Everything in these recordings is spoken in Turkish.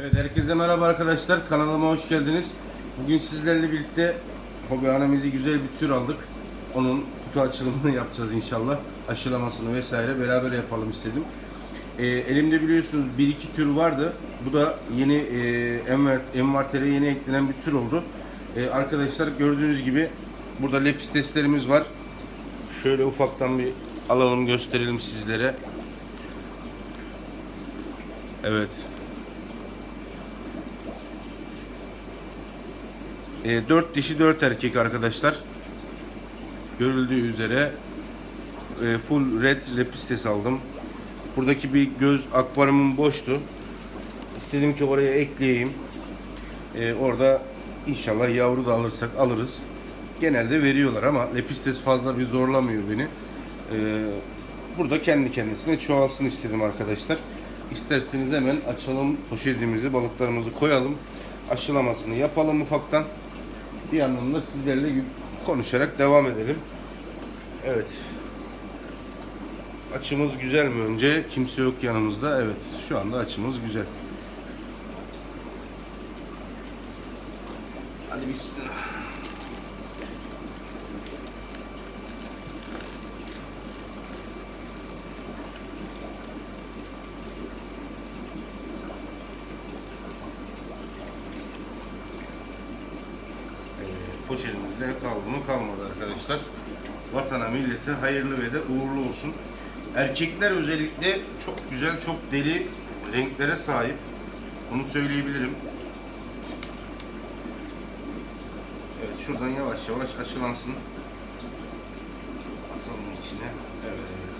Evet herkese merhaba arkadaşlar kanalıma hoş geldiniz. Bugün sizlerle birlikte hobihanemize güzel bir tür aldık. Onun kutu açılımını yapacağız inşallah. Aşılamasını vesaire beraber yapalım istedim. Ee, elimde biliyorsunuz bir iki tür vardı. Bu da yeni e, envartere yeni eklenen bir tür oldu. Ee, arkadaşlar gördüğünüz gibi burada lepis testlerimiz var. Şöyle ufaktan bir alalım gösterelim sizlere. Evet. E, 4 dişi 4 erkek arkadaşlar. Görüldüğü üzere e, full red lepistes aldım. Buradaki bir göz akvaryumum boştu. İstedim ki oraya ekleyeyim. E, orada inşallah yavru da alırsak alırız. Genelde veriyorlar ama lepistes fazla bir zorlamıyor beni. E, burada kendi kendisine çoğalsın istedim arkadaşlar. İsterseniz hemen açalım poşetimizi, balıklarımızı koyalım. Aşılamasını yapalım ufaktan. Bir yandan da sizlerle konuşarak devam edelim. Evet. Açımız güzel mi önce? Kimse yok yanımızda. Evet. Şu anda açımız güzel. Hadi bismillah. Ee, poşetimizde kaldı mı kalmadı arkadaşlar. Vatana millete hayırlı ve de uğurlu olsun. Erkekler özellikle çok güzel, çok deli renklere sahip. Bunu söyleyebilirim. Evet şuradan yavaş yavaş aşılansın. Atalım içine. Evet.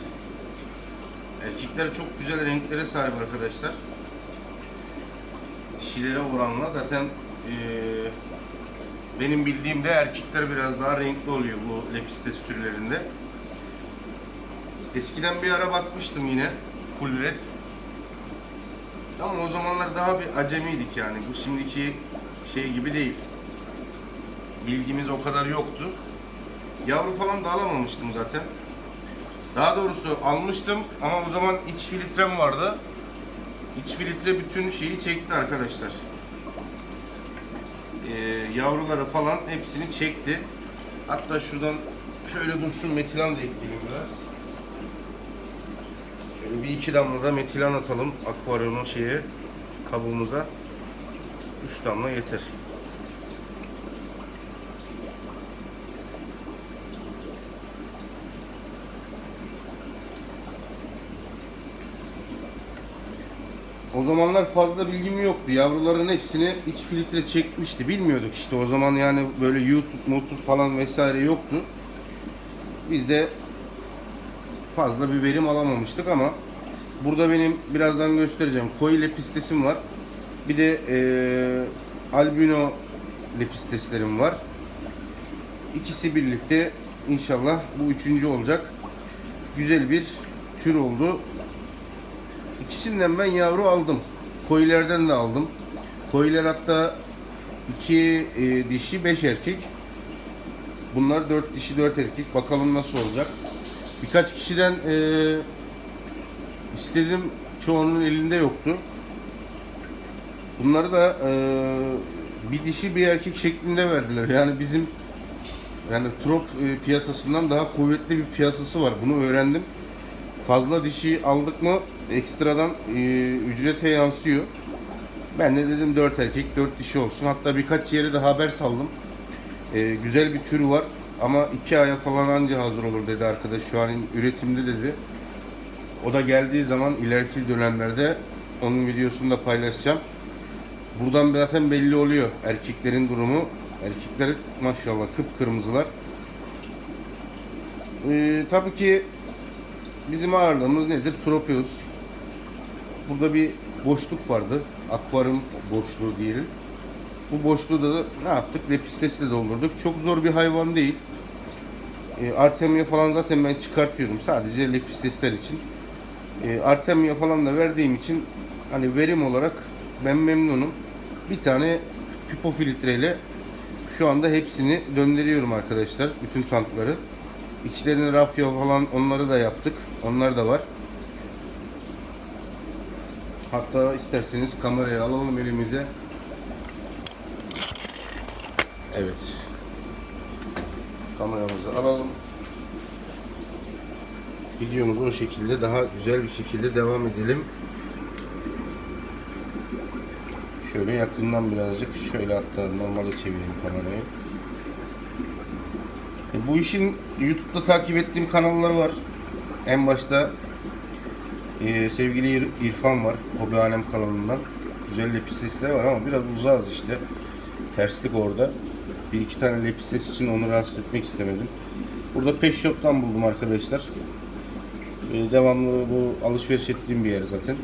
Erkekler çok güzel renklere sahip arkadaşlar. Dişilere oranla zaten eee benim bildiğimde erkekler biraz daha renkli oluyor bu lepistes türlerinde. Eskiden bir ara bakmıştım yine full red. Ama o zamanlar daha bir acemiydik yani. Bu şimdiki şey gibi değil. Bilgimiz o kadar yoktu. Yavru falan da alamamıştım zaten. Daha doğrusu almıştım ama o zaman iç filtrem vardı. İç filtre bütün şeyi çekti arkadaşlar yavruları falan hepsini çekti. Hatta şuradan şöyle dursun metilan da ekleyelim biraz. Şöyle bir iki damla da metilan atalım akvaryumun şeye kabuğumuza. Üç damla yeter. O zamanlar fazla bilgim yoktu. Yavruların hepsini iç filtre çekmişti. Bilmiyorduk işte o zaman yani böyle YouTube, YouTube falan vesaire yoktu. Biz de fazla bir verim alamamıştık ama burada benim birazdan göstereceğim koyu lepistesim var. Bir de eee albino lepisteslerim var. İkisi birlikte inşallah bu üçüncü olacak. Güzel bir tür oldu. İkisinden ben yavru aldım. Koyilerden de aldım. Koyiler hatta iki e, dişi, beş erkek. Bunlar dört dişi, dört erkek. Bakalım nasıl olacak. Birkaç kişiden e, istedim. Çoğunun elinde yoktu. Bunları da e, bir dişi bir erkek şeklinde verdiler. Yani bizim yani trop e, piyasasından daha kuvvetli bir piyasası var. Bunu öğrendim. Fazla dişi aldık mı ekstradan e, ücrete yansıyor. Ben de dedim 4 erkek 4 dişi olsun. Hatta birkaç yere de haber saldım. E, güzel bir tür var ama 2 aya falan anca hazır olur dedi arkadaş. Şu an üretimde dedi. O da geldiği zaman ileriki dönemlerde onun videosunu da paylaşacağım. Buradan zaten belli oluyor erkeklerin durumu. Erkekler maşallah kıpkırmızılar. Ee, tabii ki bizim ağırlığımız nedir? Tropius. Burada bir boşluk vardı. Akvaryum boşluğu diyelim. Bu boşluğu da ne yaptık? Lepistesle doldurduk. Çok zor bir hayvan değil. E, Artemia falan zaten ben çıkartıyorum. Sadece lepistesler için. E, Artemia falan da verdiğim için hani verim olarak ben memnunum. Bir tane pipo filtreyle şu anda hepsini döndürüyorum arkadaşlar. Bütün tankları. İçlerine rafya falan onları da yaptık. Onlar da var. Hatta isterseniz kamerayı alalım elimize. Evet. Kameramızı alalım. Videomuzu o şekilde daha güzel bir şekilde devam edelim. Şöyle yakından birazcık şöyle hatta normale çevireyim kamerayı. Bu işin YouTube'da takip ettiğim kanallar var. En başta e, sevgili İr- İrfan var. Hobihanem kanalından. Güzel lepistesleri var ama biraz uzağız işte. Terslik orada. Bir iki tane lepistes için onu rahatsız etmek istemedim. Burada Pet buldum arkadaşlar. E, devamlı bu alışveriş ettiğim bir yer zaten.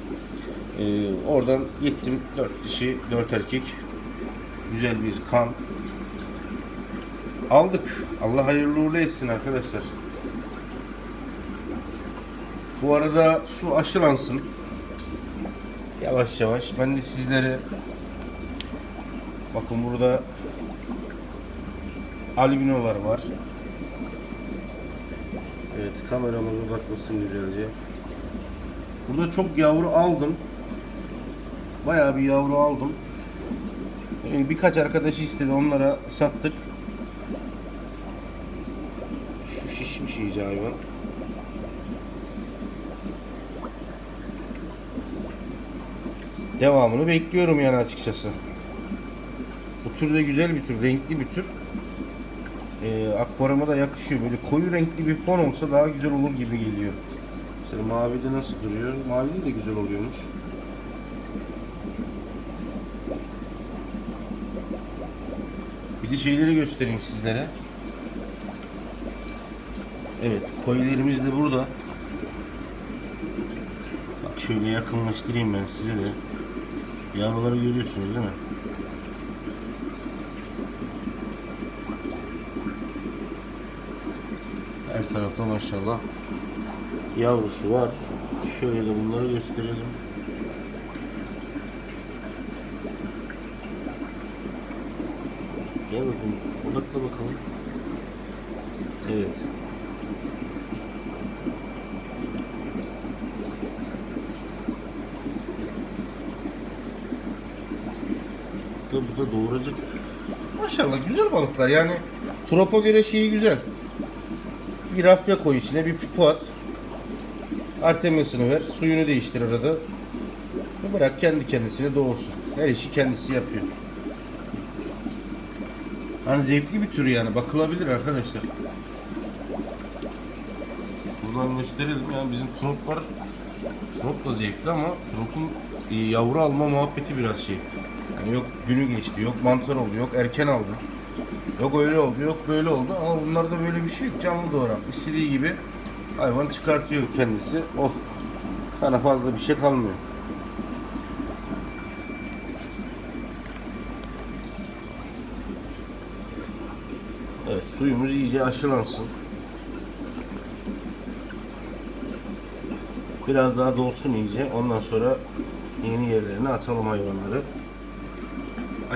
E, oradan gittim. 4 dişi, 4 erkek. Güzel bir kan. Aldık. Allah hayırlı uğurlu etsin arkadaşlar. Bu arada su aşılansın. Yavaş yavaş. Ben de sizlere bakın burada albinolar var. Evet kameramız odaklasın güzelce. Burada çok yavru aldım. Bayağı bir yavru aldım. Ee, Birkaç arkadaş istedi onlara sattık. Şu şişmiş iyice hayvan. Devamını bekliyorum yani açıkçası. Bu tür de güzel bir tür, renkli bir tür. Ee, akvaryuma da yakışıyor. Böyle koyu renkli bir fon olsa daha güzel olur gibi geliyor. Mesela mavide nasıl duruyor? Mavide de güzel oluyormuş. Bir de şeyleri göstereyim sizlere. Evet, koyularımız da burada. Bak şöyle yakınlaştırayım ben size de. Yavruları görüyorsunuz değil mi? Her tarafta maşallah yavrusu var. Şöyle de bunları gösterelim. Gel bakalım. Odakla bakalım. Evet. Bu da, bu da doğuracak. Maşallah güzel balıklar yani. Tropa göre şeyi güzel. Bir rafya koy içine bir pipo at. Artemias'ını ver. Suyunu değiştir arada. Bırak kendi kendisine doğursun. Her işi kendisi yapıyor. Hani zevkli bir tür yani. Bakılabilir arkadaşlar. Şuradan gösterelim yani bizim troplar trop da zevkli ama tropun e, yavru alma muhabbeti biraz şey. Yani yok günü geçti, yok mantar oldu, yok erken aldı. Yok öyle oldu, yok böyle oldu ama bunlarda böyle bir şey yok. Canlı doğuran. İstediği gibi hayvan çıkartıyor kendisi. Oh. Sana fazla bir şey kalmıyor. Evet, suyumuz iyice aşılansın. Biraz daha dolsun iyice. Ondan sonra yeni yerlerine atalım hayvanları.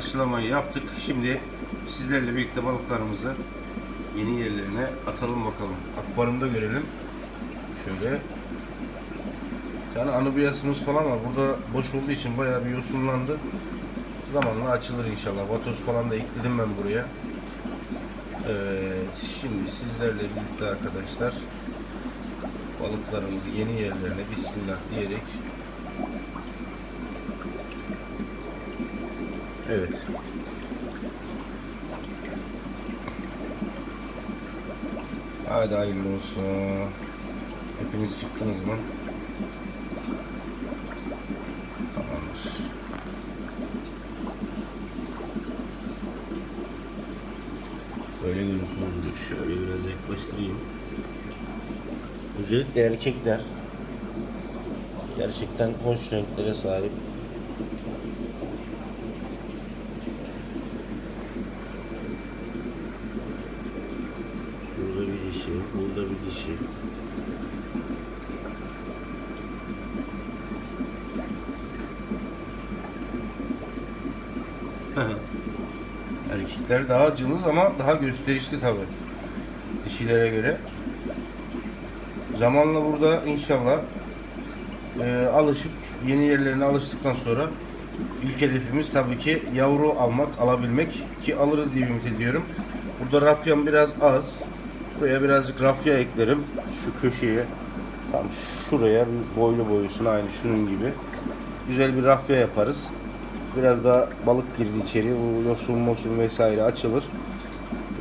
Aşılamayı yaptık. Şimdi sizlerle birlikte balıklarımızı yeni yerlerine atalım bakalım. Akvaryumda görelim. Şöyle. Tane anubiyasımız falan var. Burada boş olduğu için bayağı bir yosunlandı. Zamanla açılır inşallah. Vatoz falan da ekledim ben buraya. Evet, şimdi sizlerle birlikte arkadaşlar balıklarımızı yeni yerlerine bismillah diyerek Evet. Hadi hayırlı olsun. Hepiniz çıktınız mı? Tamamdır. Böyle görüntü bozuluyor. Şöyle biraz yaklaştırayım. Özellikle erkekler gerçekten hoş renklere sahip. Burada bir dişi, burada bir dişi. Erkekler daha cılız ama daha gösterişli tabi. Dişilere göre. Zamanla burada inşallah e, alışıp yeni yerlerine alıştıktan sonra ilk hedefimiz tabii ki yavru almak, alabilmek ki alırız diye ümit ediyorum. Burada rafyam biraz az. Buraya birazcık rafya eklerim. Şu köşeye. Tam şuraya boylu boyusuna aynı şunun gibi. Güzel bir rafya yaparız. Biraz da balık girdi içeri. Bu yosun mosun vesaire açılır.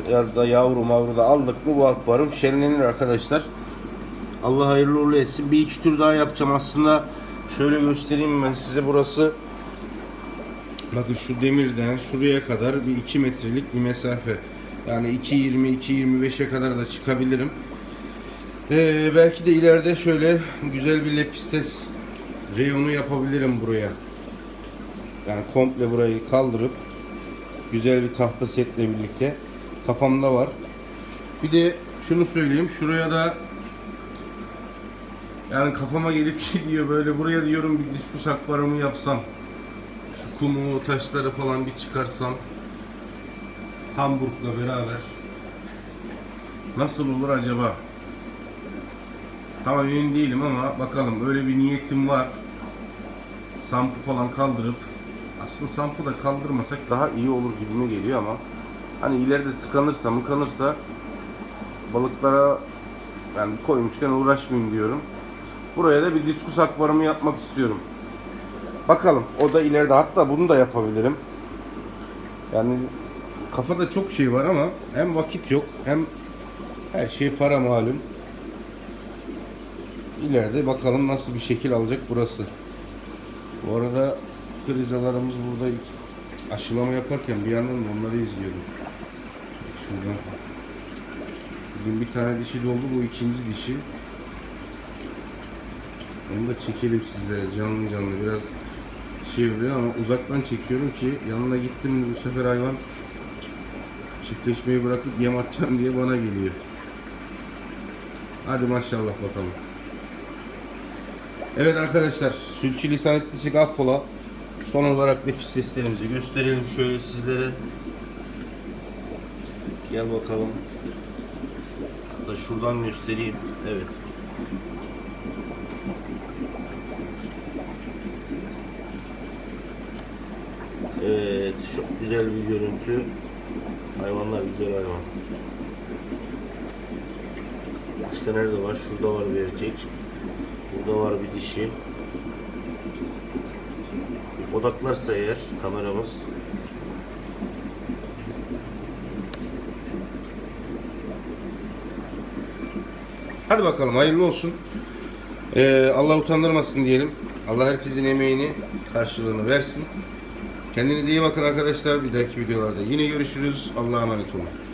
Biraz da yavru mavru da aldık mı bu akvaryum şenlenir arkadaşlar. Allah hayırlı uğurlu etsin. Bir iki tur daha yapacağım aslında. Şöyle göstereyim ben size burası. Bakın şu demirden şuraya kadar bir 2 metrelik bir mesafe. Yani 2.20-2.25'e kadar da çıkabilirim. Ee, belki de ileride şöyle güzel bir lepistes reyonu yapabilirim buraya. Yani komple burayı kaldırıp güzel bir tahta setle birlikte kafamda var. Bir de şunu söyleyeyim. Şuraya da yani kafama gelip gidiyor böyle buraya diyorum bir diskus akvaryumu yapsam. Şu kumu, taşları falan bir çıkarsam. Hamburg'la beraber. Nasıl olur acaba? Tamam emin değilim ama bakalım öyle bir niyetim var. Sampı falan kaldırıp aslında sampı da kaldırmasak daha iyi olur gibime geliyor ama hani ileride tıkanırsa mıkanırsa balıklara yani koymuşken uğraşmayayım diyorum. Buraya da bir diskus akvaryumu yapmak istiyorum. Bakalım o da ileride hatta bunu da yapabilirim. Yani kafada çok şey var ama hem vakit yok hem her şey para malum. İleride bakalım nasıl bir şekil alacak burası. Bu arada krizalarımız burada aşılama yaparken bir yandan da onları izliyordum. Şuradan. Bugün bir tane dişi doldu bu ikinci dişi. Onu da çekelim sizlere canlı canlı biraz oluyor ama uzaktan çekiyorum ki yanına gittim bu sefer hayvan çiftleşmeyi bırakıp yem atacağım diye bana geliyor. Hadi maşallah bakalım. Evet arkadaşlar, sülçülisan etlisik affola. Son olarak lepis testlerimizi gösterelim şöyle sizlere. Gel bakalım. Hatta şuradan göstereyim. Evet. Evet, çok güzel bir görüntü. Hayvanlar güzel hayvan. Başka nerede var? Şurada var bir erkek. Burada var bir dişi. Odaklarsa eğer kameramız Hadi bakalım hayırlı olsun. Ee, Allah utandırmasın diyelim. Allah herkesin emeğini karşılığını versin. Kendinize iyi bakın arkadaşlar. Bir dahaki videolarda yine görüşürüz. Allah'a emanet olun.